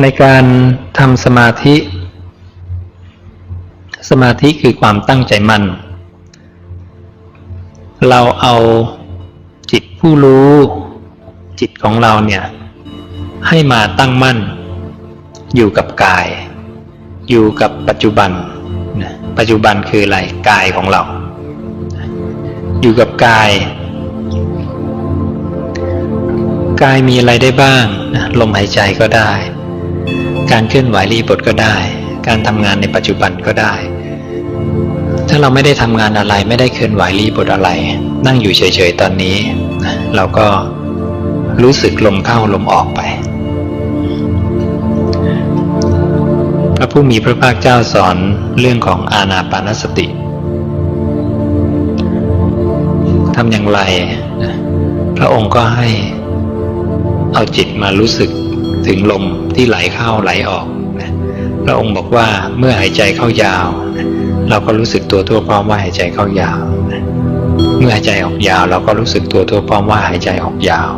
ในการทำสมาธิ สมาธิคือความตั้งใจมั่น เราเอาจิตผู้รู้จิตของเราเนี่ยให้มาตั้งมั่น อยู่กับกาย อยู่กับปัจจุบัน ปัจจุบันคืออะไรกายของเรา อยู่กับกาย กายมีอะไรได้บ้างลมหายใจก็ได้ การเคลื่อนไหวรีบทก็ได้ การทำงานในปัจจุบันก็ได้ ถ้าเราไม่ได้ทำงานอะไรไม่ได้เคลื่อนไหวรีบทอะไร นั่งอยู่เฉยๆตอนนี้ เราก็รู้สึกลมเข้าลมออกไป พระผู้มีพระภาคเจ้าสอนเรื่องของอาณาปานสติทำอย่างไร พระองค์ก็ให้เอาจิตมารู้สึก ถึงลมที่ไหลเข้าไหลออกนะพระองค์บอกว่าเมื่อหายใจเข้ายาวนะเราก็รู้สึกตัวทั่วพร้อมว่าหายใจเข้ายาวนะเมื่อหายใจออกยาว เราก็รู้สึกตัวทั่วพร้อมว่าหายใจออกยาว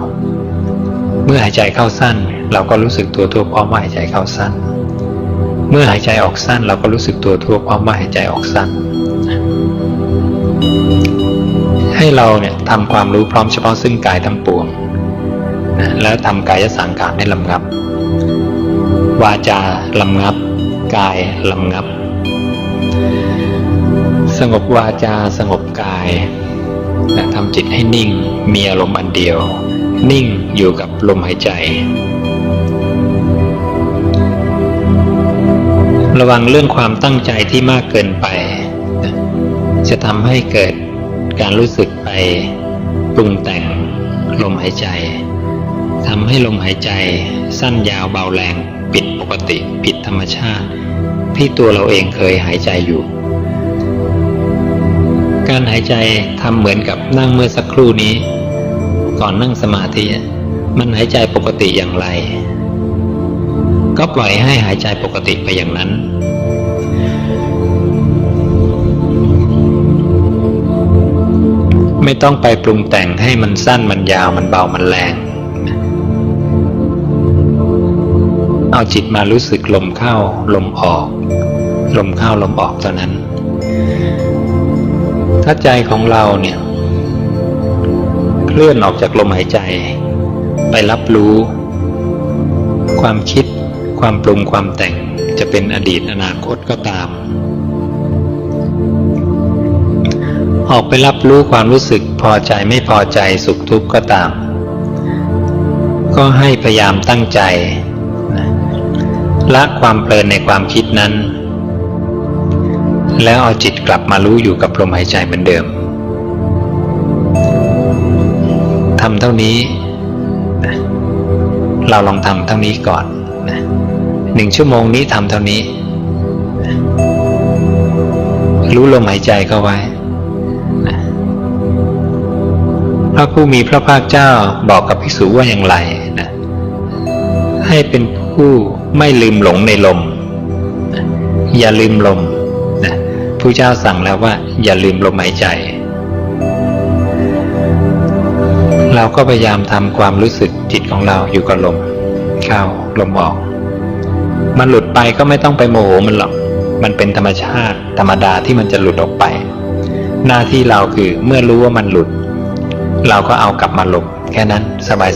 เมื่อหายใจเข้าสั้น เราก็รู้สึกตัวทั่วพร้อมว่าหายใจเข้าสั้น เมื่อหายใจออกสั้น เราก็รู้สึกตัวทั่วพร้อมว่าหายใจออกสั้น ให้เราเนี่ยทำความรู้พร้อมเฉพาะซึ่งกายทั้งปวง แล้วทำกายสังขารให้ลำงับ วาจาลำงับ กายลำงับ สงบวาจาสงบกายและทำจิตให้นิ่งมีอารมณ์อันเดียว นิ่งอยู่กับลมหายใจ ระวังเรื่องความตั้งใจที่มากเกินไป จะทำให้เกิดการรู้สึกไปปรุงแต่งลมหายใจ ทำให้ลมหายใจ สั้นยาวเบาแรง ผิดปกติ ผิดธรรมชาติ ที่ตัวเราเองเคยหายใจอยู่ การหายใจทำเหมือนกับนั่งเมื่อสักครู่นี้ ก่อนนั่งสมาธิ มันหายใจปกติอย่างไร ก็ปล่อยให้หายใจปกติไปอย่างนั้นไม่ต้องไปปรุงแต่งให้มันสั้นมันยาวมันเบามันแรง เอาจิตมารู้สึกลมเข้าลมออก ลมเข้าลมออกเท่านั้น ถ้าใจของเราเนี่ย เคลื่อนออกจากลมหายใจ ไปรับรู้ ความคิด ความปรุงความแต่งจะเป็นอดีตอนาคตก็ตาม ออกไปรับรู้ความรู้สึกพอใจไม่พอใจสุขทุกข์ก็ตาม ก็ให้พยายามตั้งใจ ละความเพลินในความคิดนั้น แล้วเอาจิตกลับมารู้อยู่กับลมหายใจเหมือนเดิมทำเท่านี้นะเราลองทำเท่านี้ก่อนนะหนึ่งชั่วโมงนี้ทำเท่านี้นะรู้ลมหายใจเข้าไว้นะพระผู้มีพระภาคเจ้าบอกกับภิกษุว่าอย่างไรนะให้เป็นผู้ ไม่ลืมหลงในลม อย่าลืมลมนะผู้เจ้าสั่งแล้วว่า อย่าลืมลมหายใจ เราก็พยายามทำความรู้สึกจิตของเราอยู่กับลม เข้าลมออก มันหลุดไปก็ไม่ต้องไปโมโหมันหรอก มันเป็นธรรมชาติธรรมดาที่มันจะหลุดออกไป หน้าที่เราคือเมื่อรู้ว่ามันหลุด เราก็เอากลับมาลงแค่นั้น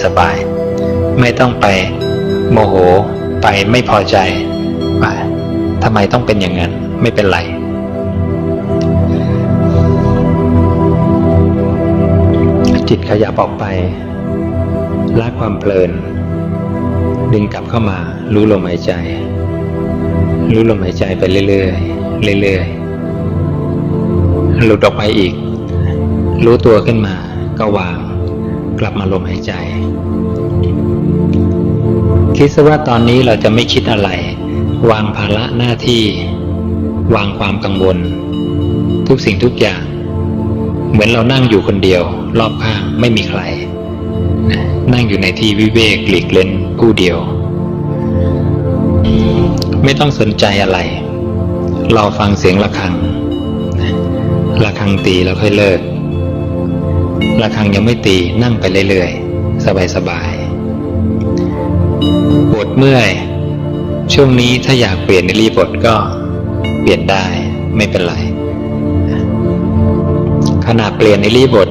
สบายๆไม่ต้องไปโมโห ไปไม่พอใจว่าทำไมต้องเป็นอย่างนั้น ไม่เป็นไรจิตขยับออกไปละความเพลิน ดึงกลับเข้ามา รู้ลมหายใจ รู้ลมหายใจไปเรื่อยๆเรื่อยๆหลุดออกไปอีก รู้ตัวขึ้นมาก็วาง กลับมาลมหายใจ คิดซะว่าตอนนี้เราจะไม่คิดอะไร วางภาระหน้าที่ วางความกังวล ทุกสิ่งทุกอย่าง เหมือนเรานั่งอยู่คนเดียว รอบข้างไม่มีใคร นั่งอยู่ในที่วิเวกหลีกเล่นผู้เดียว ไม่ต้องสนใจอะไร เราฟังเสียงะระฆังระฆังตีแล้วค่อยเลิกระฆังยังไม่ตีนั่งไปเรื่อยๆ สบายๆ ปวดเมื่อย ช่วงนี้ถ้าอยากเปลี่ยนในรีบทก็เปลี่ยนได้ไม่เป็นไรขณะเปลี่ยนในรีบท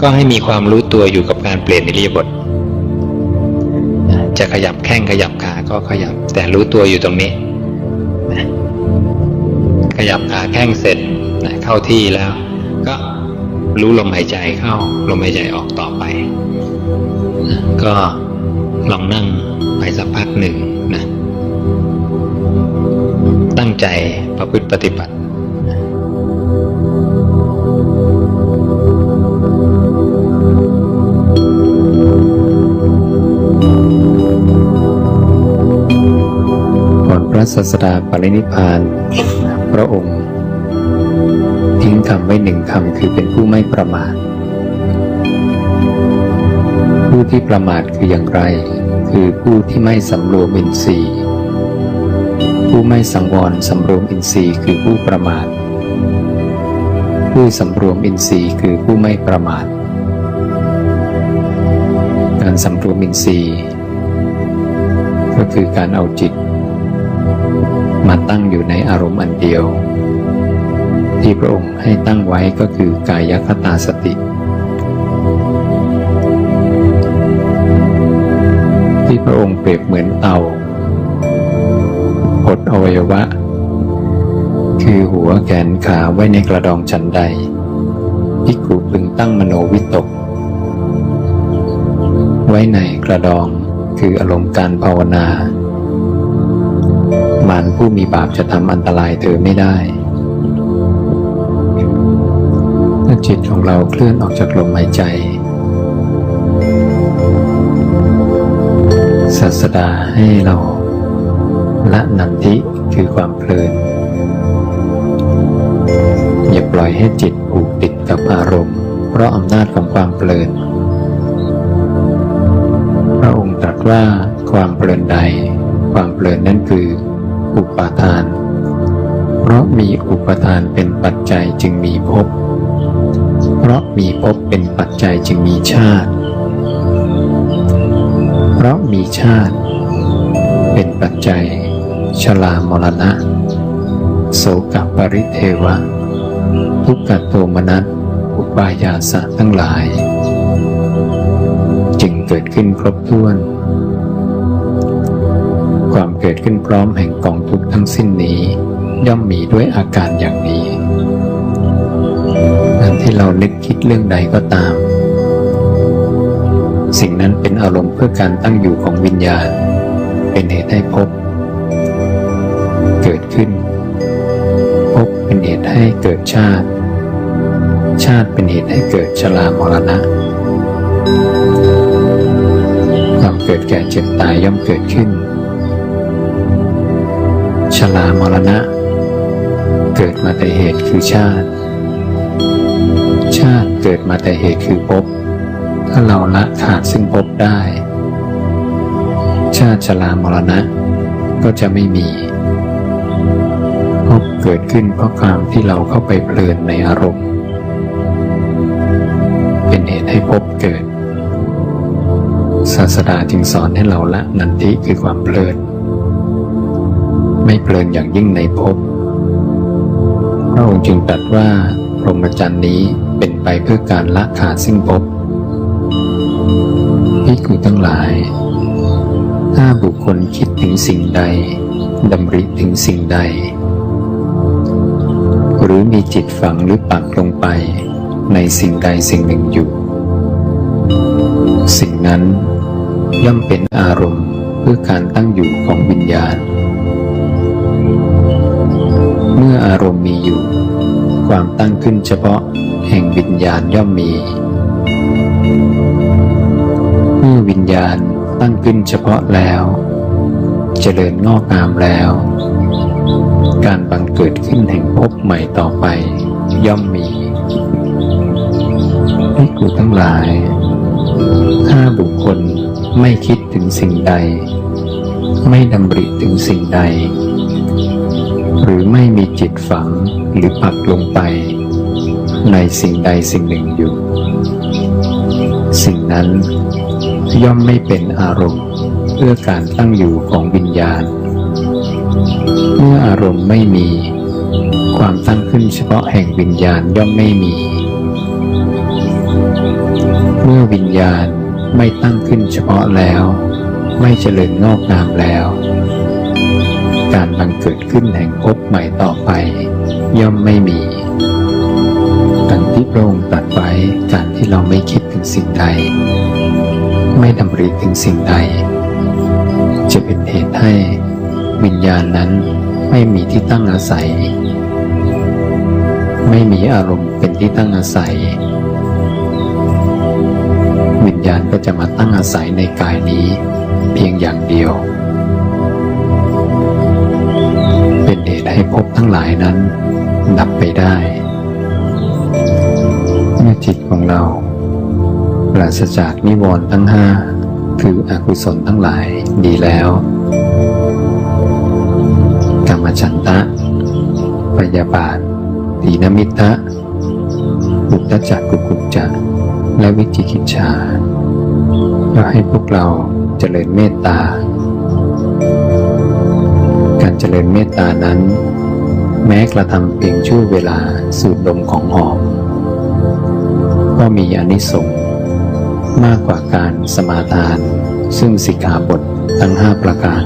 ก็ให้มีความรู้ตัวอยู่กับการเปลี่ยนในรีบท จะขยับแข้งขยับขาก็ขยับ แต่รู้ตัวอยู่ตรงนี้ขยับขาแข้งเสร็จเข้าที่แล้ว ก็รู้ลมหายใจเข้าลมหายใจออกต่อไป ก็ ลองนั่งไปสักพักหนึ่งนะ ตั้งใจประพฤติปฏิบัติก่อนพระศาสดาปรินิพพาน พระองค์ ทิ้งคำไว้หนึ่งคำคือเป็นผู้ไม่ประมาท ผู้ที่ประมาทคืออย่างไร คือผู้ที่ไม่สำรวมอินทรีย์ ผู้ไม่สังวรสำรวมอินทรีย์คือผู้ประมาท ผู้สำรวมอินทรีย์คือผู้ไม่ประมาท การสำรวมอินทรีย์ ก็คือการเอาจิต มาตั้งอยู่ในอารมณ์อันเดียว ที่พระองค์ให้ตั้งไว้ก็คือกายคตาสติ ที่พระองค์เปรียบเหมือนเตาหดอวัยวะ คือหัวแขนขาไว้ในกระดองฉันใดพิกุพึงตั้งมโนวิตก ไว้ในกระดองคืออารมณ์การภาวนา มารผู้มีบาปจะทำอันตรายเธอไม่ได้ถ้าจิตของเราเคลื่อนออกจากลมหายใจ ศาสดาให้เราละนันทิคือความเพลิน อย่าปล่อยให้จิตผูกติดกับอารมณ์ เพราะอำนาจของความเพลิน พระองค์ตรัสว่าความเพลินใด ความเพลินนั้นคือ อุปาทาน เพราะมีอุปทานเป็นปัจจัยจึงมีภพเพราะมีภพเป็นปัจจัยจึงมีชาติ เพราะมีชาติ เป็นปัจจัยชรามรณะ โสกปริเทวะ ทุกขโทมนัสอุปายาสะทั้งหลาย จึงเกิดขึ้นครบถ้วน ความเกิดขึ้นพร้อมแห่งกองทุกทั้งสิ้นนี้ ย่อมมีด้วยอาการอย่างนี้การที่เรานึกคิดเรื่องใดก็ตาม นั้นเป็นอารมณ์เพื่อการตั้งอยู่ของวิญญาณ เป็นเหตุให้พบ เกิดขึ้น พบเป็นเหตุให้เกิดชาติ ชาติเป็นเหตุให้เกิดชรามรณะความเกิดแก่เจ็บตายย่อมเกิดขึ้น ชรามรณะ เกิดมาแต่เหตุคือชาติ ชาติเกิดมาแต่เหตุคือภพ ถ้าเราละขาดซึ่งภพได้ ชาติชรามรณะก็จะไม่มีภพเกิดขึ้นเพราะความที่เราเข้าไปเพลินในอารมณ์ เป็นเหตุให้ภพเกิด ศาสดาจึงสอนให้เราละนันทิคือความเพลิน ไม่เพลินอย่างยิ่งในภพพระองค์จึงตรัสว่าพรหมจรรย์นี้เป็นไปเพื่อการละขาดซึ่งภพ พิกุทั้งหลาย ถ้าบุคคลคิดถึงสิ่งใดดำริถึงสิ่งใด หรือมีจิตฝังหรือปักลงไปในสิ่งใดสิ่งหนึ่งอยู่ สิ่งนั้นย่อมเป็นอารมณ์เพื่อการตั้งอยู่ของวิญญาณ เมื่ออารมณ์มีอยู่ ความตั้งขึ้นเฉพาะแห่งวิญญาณย่อมมี เมื่อวิญญาณตั้งขึ้นเฉพาะแล้ว เจริญงอกงามแล้ว การบังเกิดขึ้นแห่งภพใหม่ต่อไปย่อมมีให้กูทั้งหลาย ถ้าบุคคลไม่คิดถึงสิ่งใด ไม่ดำริถึงสิ่งใด หรือไม่มีจิตฝังหรือปักลงไป ในสิ่งใดสิ่งหนึ่งอยู่ สิ่งนั้น ย่อมไม่เป็นอารมณ์เอื้อการตั้งอยู่ของวิญญาณ เมื่ออารมณ์ไม่มี ความตั้งขึ้นเฉพาะแห่งวิญญาณย่อมไม่มี เมื่อวิญญาณไม่ตั้งขึ้นเฉพาะแล้ว ไม่เจริญงอกงามแล้ว การบังเกิดขึ้นแห่งภพใหม่ต่อไป ย่อมไม่มีดังที่พระองค์ตรัสไว้การที่เราไม่คิดถึงสิ่งใด ไม่ดำริถึงสิ่งใด จะเป็นเหตุให้วิญญาณนั้นไม่มีที่ตั้งอาศัย ไม่มีอารมณ์เป็นที่ตั้งอาศัย วิญญาณก็จะมาตั้งอาศัยในกายนี้ เพียงอย่างเดียว เป็นเหตุให้ภพทั้งหลายนั้น ดับไปได้ เมื่อจิตของเรา ปราศจากนิวรณ์ทั้งห้าคืออกุศลทั้งหลายดีแล้ว กรรมฉันทะพยาบาทตีนมิทะอุตตจักกุกุจจะและวิจิกิจฉาก็ให้พวกเราเจริญเมตตา การเจริญเมตตานั้น แม้กระทำเพียงชั่วเวลาสูดดมของหอม ก็มีอนิสงส์ มากกว่าการสมาทาน ซึ่งสิกขาบททั้งห้าประการ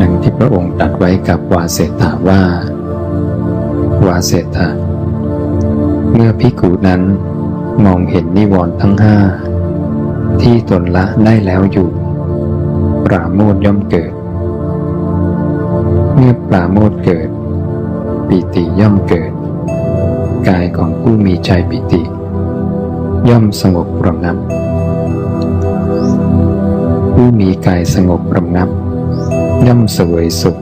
ดังที่พระองค์ตรัสไว้กับวาเสตาว่า วาเสตาเมื่อพิกูนั้นมองเห็นนิวรณ์ทั้งห้าที่ตนละได้แล้วอยู่ ปราโมทย่อมเกิด เมื่อปราโมทเกิด ปิติย่อมเกิด กายของผู้มีใจปิติ ย่อมสงบระงับ ผู้มีกายสงบระงับ ย่อมเสวยสุข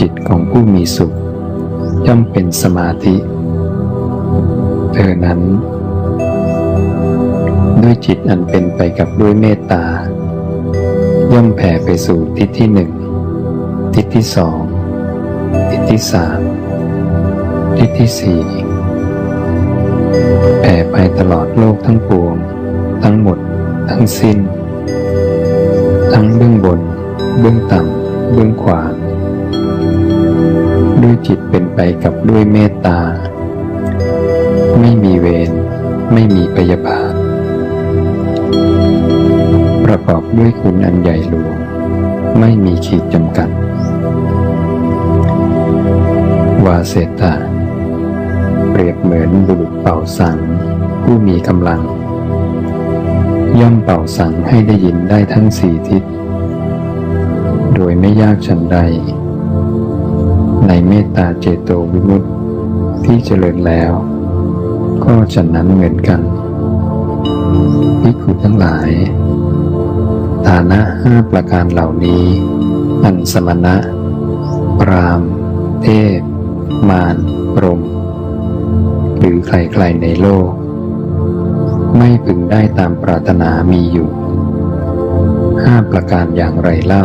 จิตของผู้มีสุข ย่อมเป็นสมาธิ เธอนั้น ด้วยจิตอันเป็นไปกับด้วยเมตตา ย่อมแผ่ไปสู่ทิศที่หนึ่ง ทิศที่สอง ทิศที่สามทิศที่สี่ ไปตลอดโลกทั้งปวง ทั้งหมด ทั้งสิ้น ทั้งเบื้องบน เบื้องต่ำ เบื้องขวา ด้วยจิตเป็นไปกับด้วยเมตตา ไม่มีเวร ไม่มีพยาบาท ประกอบด้วยคุณอันใหญ่หลวง ไม่มีขีดจำกัด วาเสตาเปรียบเหมือนบุรุษเป่าสัง ผู้มีกำลัง ย่อมเป่าสังให้ได้ยินได้ทั้งสี่ทิศ โดยไม่ยากฉันใด ในเมตตาเจโตวิมุตติที่เจริญแล้ว ก็ฉันนั้นเหมือนกันพิกขุทั้งหลายฐานะห้าประการเหล่านี้ อันสมณะพราม เทพ มารพรม หรือใครๆในโลก ไม่พึงได้ตามปรารถนามีอยู่ห้าประการอย่างไรเล่า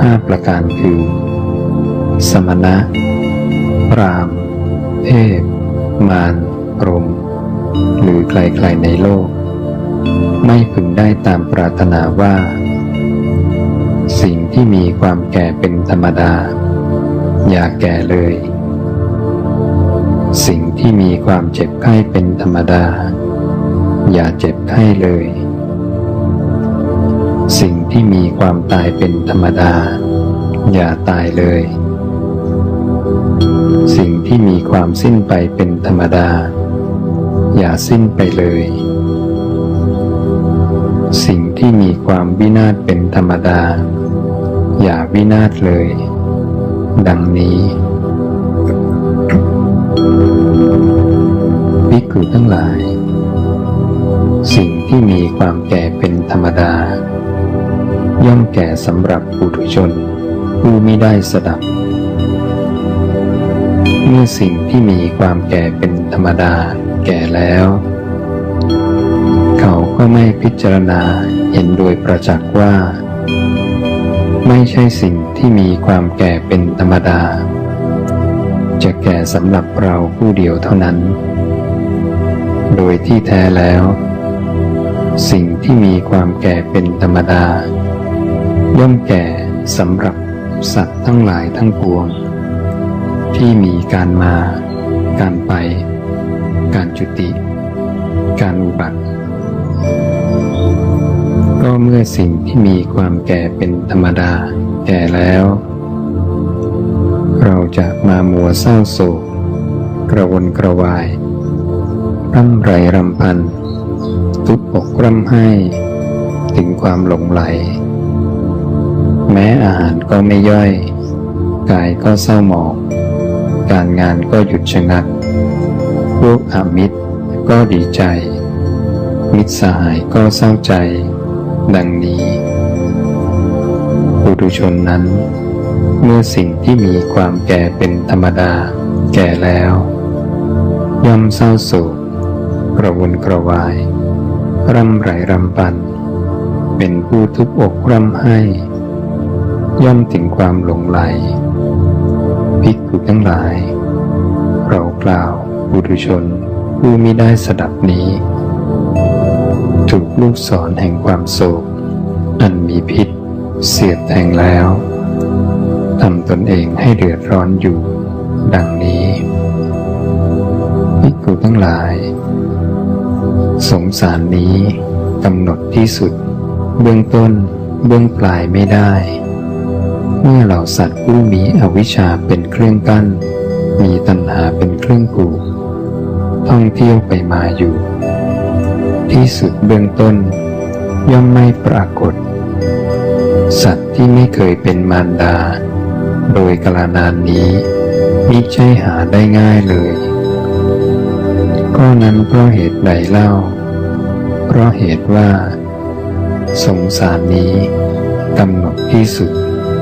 ห้าประการคือ สมณะ พรามเทพมารพรม หรือใครๆในโลก ไม่พึงได้ตามปรารถนาว่า สิ่งที่มีความแก่เป็นธรรมดา อย่าแก่เลย สิ่งที่มีความเจ็บไข้เป็นธรรมดา อย่าเจ็บไข้เลย สิ่งที่มีความตายเป็นธรรมดา อย่าตายเลย สิ่งที่มีความสิ้นไปเป็นธรรมดา อย่าสิ้นไปเลย สิ่งที่มีความวินาศเป็นธรรมดา อย่าวินาศเลย ดังนี้ภิกขุทั้งหลาย สิ่งที่มีความแก่เป็นธรรมดา ย่อมแก่สำหรับปุถุชน ผู้ไม่ได้สดับ เมื่อสิ่งที่มีความแก่เป็นธรรมดา แก่แล้ว เขาก็ไม่พิจารณาเห็นโดยประจักษ์ว่า ไม่ใช่สิ่งที่มีความแก่เป็นธรรมดา จะแก่สำหรับเราผู้เดียวเท่านั้น โดยที่แท้แล้ว สิ่งที่มีความแก่เป็นธรรมดา ย่อมแก่สำหรับสัตว์ทั้งหลายทั้งปวง ที่มีการมา การไป การจุติ การอุบัติ ก็เมื่อสิ่งที่มีความแก่เป็นธรรมดา แก่แล้ว เราจะมามัวเศร้าโศกกระวนกระวายร่ำไรรำพัน ทุบอกร่ำไห้ถึงความหลงไหล แม้อาหารก็ไม่ย่อย กายก็เศร้าหมองการงานก็หยุดชะงัก พวกอามิตรก็ดีใจ มิตรสหายก็เศร้าใจ ดังนี้ปุถุชนนั้น เมื่อสิ่งที่มีความแก่เป็นธรรมดา แก่แล้ว ย่อมเศร้าโศกกระวนกระวาย ร่ำไรรำพัน เป็นผู้ทุบอกร่ำไห้ ย่อมถึงความหลงไหลภิกขุทั้งหลาย เรากล่าวบุรุชนผู้มิได้สดับนี้ ถูกลูกศรแห่งความโศก อันมีพิษ เสียดแทงแล้วทำตนเองให้เดือดร้อนอยู่ ดังนี้ภิกขุทั้งหลาย สงสารนี้กำหนดที่สุด เบื้องต้น เบื้องปลายไม่ได้ เมื่อเหล่าสัตว์ผู้มีอวิชชาเป็นเครื่องกั้น มีตัณหาเป็นเครื่องผูกท่องเที่ยวไปมาอยู่ ที่สุดเบื้องต้น ย่อมไม่ปรากฏ สัตว์ที่ไม่เคยเป็นมารดา โดยกาลนานนี้มิใช่หาได้ง่ายเลย ก็นั้นเพราะเหตุใดเล่า เพราะเหตุว่า สงสารนี้กำหนดที่สุด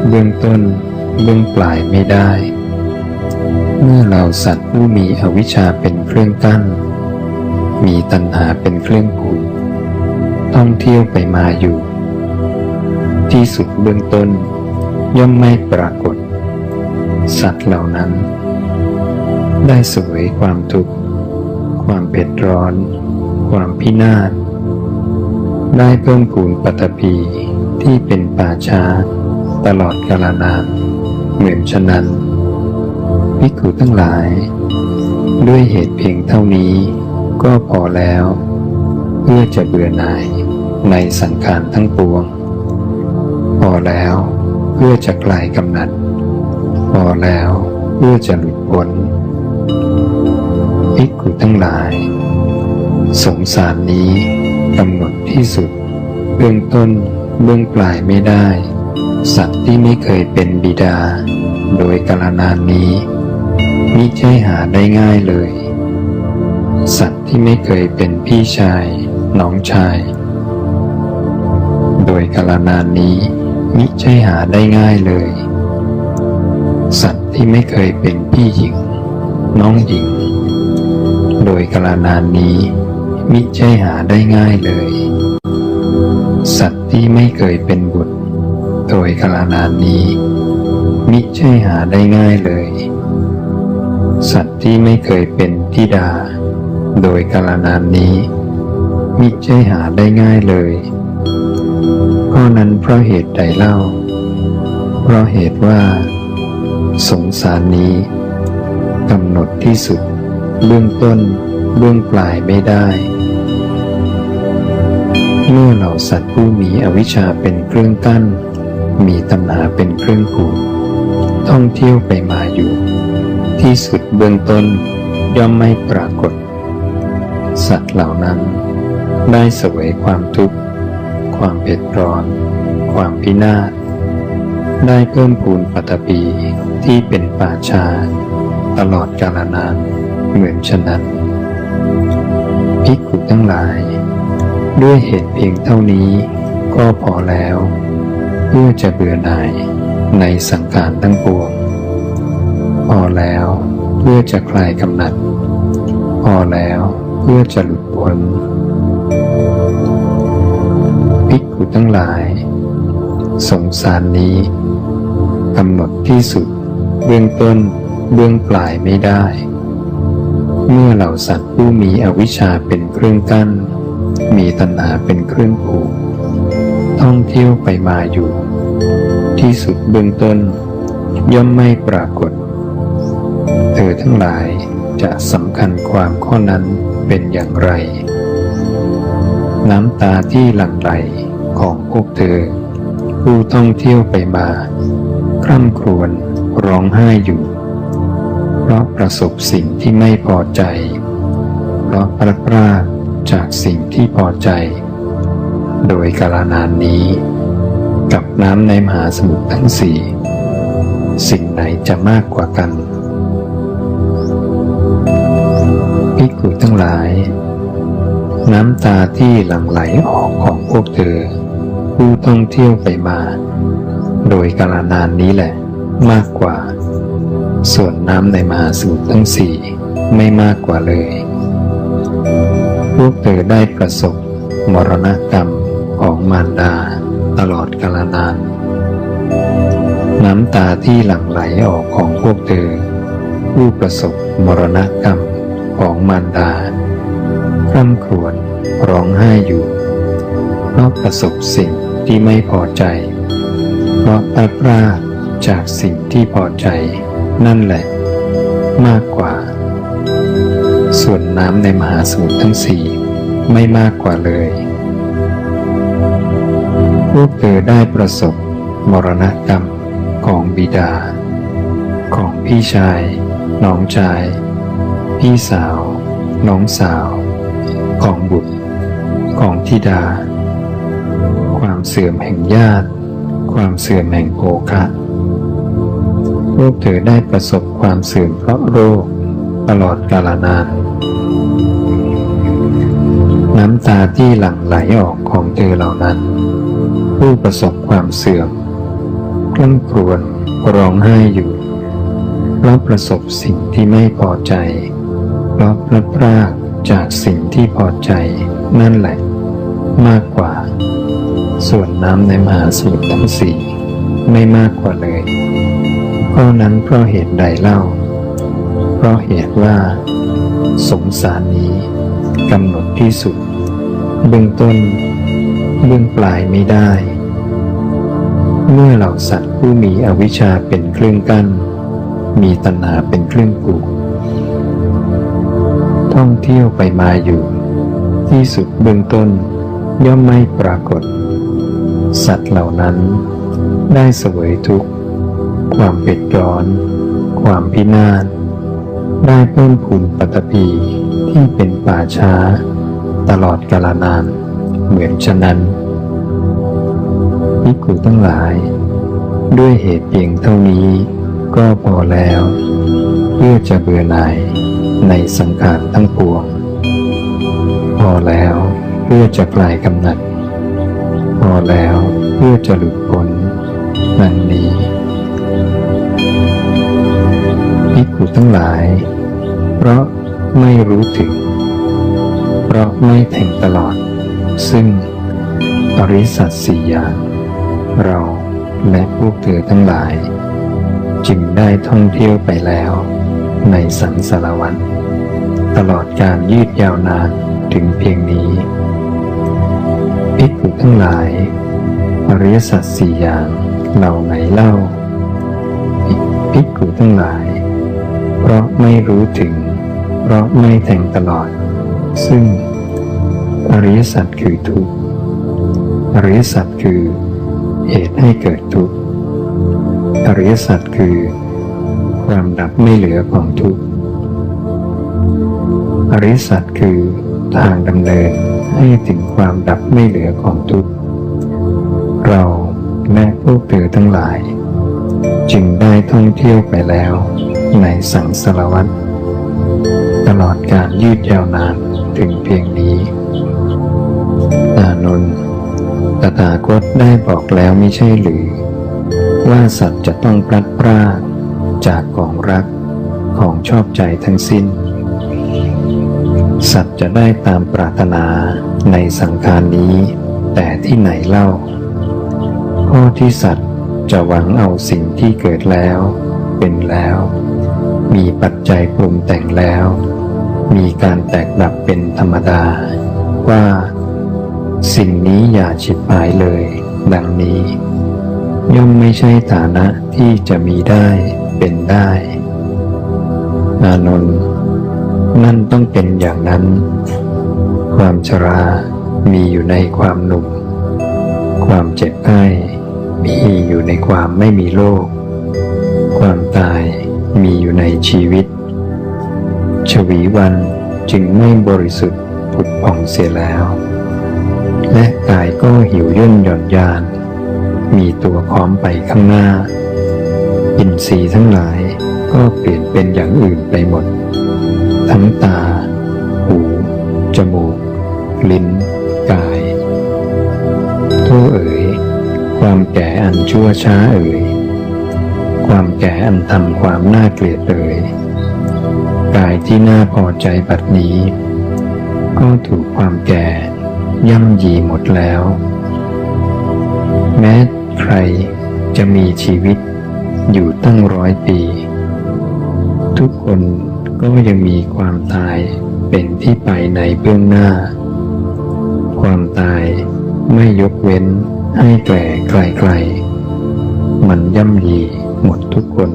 เบื้องต้น เบื้องปลายไม่ได้ เมื่อเราสัตว์ผู้มีอวิชชาเป็นเครื่องกั้น มีตัณหาเป็นเครื่องผูกท่องเที่ยวไปมาอยู่ ที่สุดเบื้องต้น ย่อมไม่ปรากฏ สัตว์เหล่านั้น ได้สวยความทุกข์ ความเผ็ดร้อน ความพินาศ ได้เพิ่มพูนปัตภีที่เป็นป่าช้า ตลอดกาลนานเหมือนฉะนั้นภิกขุทั้งหลาย ด้วยเหตุเพียงเท่านี้ก็พอแล้ว เพื่อจะเบื่อหน่ายในสังขารทั้งปวง พอแล้วเพื่อจะคลายกำหนัด พอแล้วเพื่อจะหลุดพ้น ภิกขุทั้งหลาย สงสารนี้กำหนดที่สุด เบื้องต้นเบื้องปลายไม่ได้ สัตว์ที่ไม่เคยเป็นบิดา โดยกาลนานนี้มิใช่หาได้ง่ายเลย สัตว์ที่ไม่เคยเป็นพี่ชาย น้องชาย โดยกาลนานนี้มิใช่หาได้ง่ายเลย สัตว์ที่ไม่เคยเป็นพี่หญิง น้องหญิง โดยกาลนานนี้ มิใช่หาได้ง่ายเลย สัตว์ที่ไม่เคยเป็นบุตร โดยกาลนานนี้ มิใช่หาได้ง่ายเลย สัตว์ที่ไม่เคยเป็นธิดา โดยกาลนานนี้ มิใช่หาได้ง่ายเลยเพราะนั้นเพราะเหตุใดเล่า เพราะเหตุว่า สงสารนี้กำหนดที่สุด เบื้องต้นเบื้องปลายไม่ได้ เมื่อเหล่าสัตว์ผู้มีอวิชชาเป็นเครื่องกั้น มีตัณหาเป็นเครื่องผูกท่องเที่ยวไปมาอยู่ ที่สุดเบื้องต้นย่อมไม่ปรากฏ สัตว์เหล่านั้น ได้เสวยความทุกข์ ความเผ็ดร้อน ความพินาศได้เพิ่มพูนปัตภีที่เป็นป่าชา ตลอดกาลนาน เหมือนฉะนั้นภิกขุทั้งหลาย ด้วยเหตุเพียงเท่านี้ก็พอแล้ว เพื่อจะเบื่อหน่ายในสังขารทั้งปวง พอแล้วเพื่อจะคลายกำหนัด พอแล้วเพื่อจะหลุดพ้นภิกขุทั้งหลาย สงสารนี้กำหนดที่สุด เบื้องต้นเบื้องปลายไม่ได้ เมื่อเหล่าสัตว์ผู้มีอวิชชาเป็นเครื่องกั้น มีตัณหาเป็นเครื่องผูก ท่องเที่ยวไปมาอยู่ ที่สุดเบื้องต้น ย่อมไม่ปรากฏ เธอทั้งหลายจะสำคัญความข้อนั้นเป็นอย่างไร น้ำตาที่หลั่งไหลของพวกเธอ ผู้ท่องเที่ยวไปมา คร่ำครวญร้องไห้อยู่ เพราะประสบสิ่งที่ไม่พอใจ เพราะพลัดพรากจากสิ่งที่พอใจ โดยกาลนานนี้ กับน้ำในมหาสมุทรทั้งสี่สิ่งไหนจะมากกว่ากันภิกขุทั้งหลาย น้ำตาที่หลั่งไหลออกของพวกเธอ ผู้ท่องเที่ยวไปมา โดยกาลนานนี้แหละ มากกว่า ส่วนน้ำในมหาสมุทรทั้งสี่ไม่มากกว่าเลย พวกเธอได้ประสบมรณกรรมของมารดาตลอดกาลนาน น้ำตาที่หลั่งไหลออกของพวกเธอ ผู้ประสบมรณกรรมของมารดาคร่ำครวญร้องไห้อยู่เพราะประสบสิ่งที่ไม่พอใจ เพราะพลาดพลาดจากสิ่งที่พอใจ นั่นแหละ มากกว่า ส่วนน้ำในมหาสมุทรทั้งสี่ไม่มากกว่าเลยพวกเธอได้ประสบมรณกรรมของบิดา ของพี่ชาย น้องชาย พี่สาว น้องสาว ของบุตร ของธิดา ความเสื่อมแห่งญาติ ความเสื่อมแห่งโภคะ พวกเธอได้ประสบความเสื่อมเพราะโรค ตลอดกาลนาน น้ำตาที่หลั่งไหลออกของเธอเหล่านั้น ผู้ประสบความเสื่อมคลั่ำครวญร้องไห้อยู่ เพราะประสบสิ่งที่ไม่พอใจ เพราะพลัดพรากจากสิ่งที่พอใจนั่นแหละ มากกว่า ส่วนน้ำในมหาสมุทรทั้งสี่ไม่มากกว่าเลย เพราะนั้นเพราะเหตุใดเล่า เพราะเหตุว่า สงสารนี้กำหนดที่สุด เบื้องต้น เบื้องปลายไม่ได้ เมื่อเหล่าสัตว์ผู้มีอวิชชาเป็นเครื่องกั้น มีตัณหาเป็นเครื่องผูกท่องเที่ยวไปมาอยู่ ที่สุดเบื้องต้น ย่อมไม่ปรากฏ สัตว์เหล่านั้นได้เสวยทุกข์ ความเผ็ดร้อน ความพินาศได้เพิ่มพูนปัตภีที่เป็นป่าช้า ตลอดกาลนาน เหมือนฉะนั้นภิกขุทั้งหลาย ด้วยเหตุเพียงเท่านี้ก็พอแล้ว เพื่อจะเบื่อหน่ายในสังขารทั้งปวง พอแล้วเพื่อจะคลายกำหนัด พอแล้วเพื่อจะหลุดพ้นดังนี้ ภิกขุทั้งหลาย เพราะไม่รู้ถึง เพราะไม่แทงตลอด ซึ่งอริสัตสี่อย่างเราและพวกเธอทั้งหลาย จึงได้ท่องเที่ยวไปแล้วในสังสารวัฏตลอดการยืดยาวนานถึงเพียงนี้ภิกขุทั้งหลาย อริยสัจสี่อย่างเหล่าไหนเล่าภิกขุทั้งหลาย เพราะไม่รู้ถึง เพราะไม่แทงตลอด ซึ่ง อริยสัจคือทุกข์อริยสัจคือเหตุให้เกิดทุกข์อริยสัจคือ ความดับไม่เหลือของทุกข์อริยสัจคือทางดำเนินให้ถึงความดับไม่เหลือของทุกข์เราและพวกเธอทั้งหลาย จึงได้ท่องเที่ยวไปแล้ว ในสังสารวัฏตลอดการยืดยาวนานถึงเพียงนี้อานนท์ตถาคตได้บอกแล้วไม่ใช่หรือ ว่าสัตว์จะต้องพลัดพรากจากของรักของชอบใจทั้งสิ้น สัตว์จะได้ตามปรารถนาในสังขารนี้ แต่ที่ไหนเล่า ข้อที่สัตว์จะหวังเอาสิ่งที่เกิดแล้ว เป็นแล้ว มีปัจจัยปรุงแต่งแล้ว มีการแตกดับเป็นธรรมดา ว่า สิ่งนี้อย่าฉิบหายเลย ดังนี้ ย่อมไม่ใช่ฐานะที่จะมีได้เป็นได้ อานนท์นั่นต้องเป็นอย่างนั้น ความชรา มีอยู่ในความหนุ่ม ความเจ็บไข้มีอยู่ในความไม่มีโรคความตาย มีอยู่ในชีวิต ชวีวันจึงไม่บริสุทธิ์ผุดผ่องเสียแล้ว และกายก็หิวย่นหย่อนยาน มีตัวพร้อมไปข้างหน้า อินทรีย์ทั้งหลายก็เปลี่ยนเป็นอย่างอื่นไปหมด ทั้งตา หู จมูก ลิ้น กาย โทษเอ๋ย ความแก่อันชั่วช้าเอ๋ย ความแก่อันทำความน่าเกลียดเอ๋ยกายที่น่าพอใจบัดนี้ ก็ถูกความแก่ย่ำยีหมดแล้ว แม้ใครจะมีชีวิตอยู่ตั้งร้อยปี ทุกคนก็ยังมีความตายเป็นที่ไปในเบื้องหน้า ความตายไม่ยกเว้นให้แก่ใครๆมันย่ำยี หมดทุกคน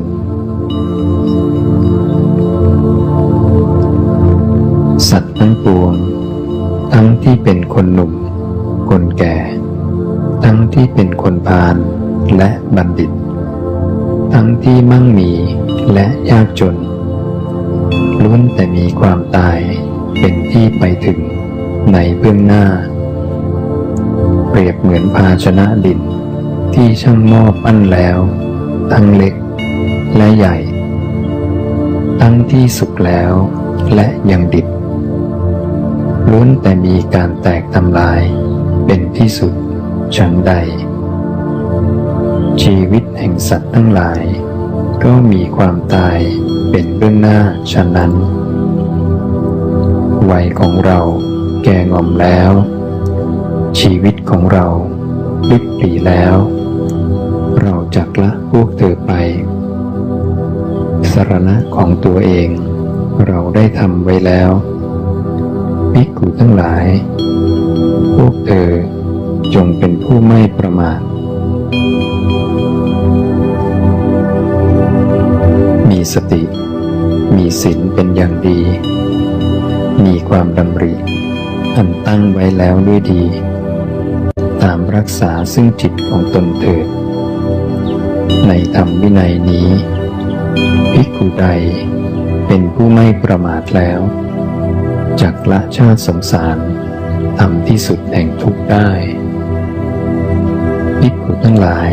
สัตว์ทั้งปวง ทั้งที่เป็นคนหนุ่ม คนแก่ ทั้งที่เป็นคนพาลและบัณฑิต ทั้งที่มั่งมีและยากจนล้วนแต่มีความตายเป็นที่ไปถึงในเบื้องหน้า เปรียบเหมือนภาชนะดินที่ช่างหม้อปั้นแล้ว ทั้งเล็กและใหญ่ ทั้งที่สุกแล้วและยังดิบล้วนแต่มีการแตกทำลายเป็นที่สุดฉันใด ชีวิตแห่งสัตว์ทั้งหลาย ก็มีความตายเป็นเบื้องหน้าฉะนั้น วัยของเราแก่งอมแล้ว ชีวิตของเราลิบหลีแล้ว เราจักละพวกเธอไป สรณะของตัวเอง เราได้ทำไว้แล้วภิกขุทั้งหลาย พวกเธอจงเป็นผู้ไม่ประมาท มีสติ มีศีลเป็นอย่างดี มีความดำริอันตั้งไว้แล้วด้วยดี ตามรักษาซึ่งจิตของตนเถิด ในธรรมวินัยนี้ ภิกขุใดเป็นผู้ไม่ประมาทแล้วจักละชาติสงสารทำที่สุดแห่งทุกข์ได้ภิกขุทั้งหลาย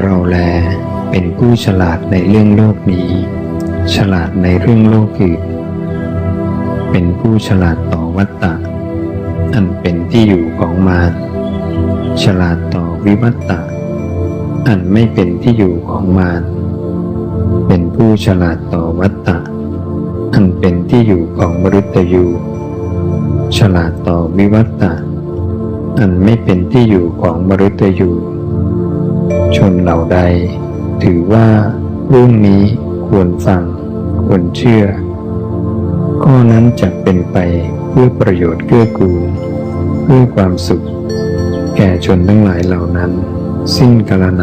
เราแลเป็นผู้ฉลาดในเรื่องโลกนี้ ฉลาดในเรื่องโลกอื่นเป็นผู้ฉลาดต่อวัตตะ อันเป็นที่อยู่ของมารฉลาดต่อวิวัตตะ อันไม่เป็นที่อยู่ของมารเป็นผู้ฉลาดต่อวัตตะ อันเป็นที่อยู่ของมรุตยู ฉลาดต่อวิวัตตะ อันไม่เป็นที่อยู่ของมรุตยู ชนเหล่าใด ถือว่าเรื่องนี้ควรฟัง ควรเชื่อ ข้อนั้นจะเป็นไปเพื่อประโยชน์เกื้อกูล เพื่อความสุข แก่ชนทั้งหลายเหล่านั้น สิ้นกาลนาน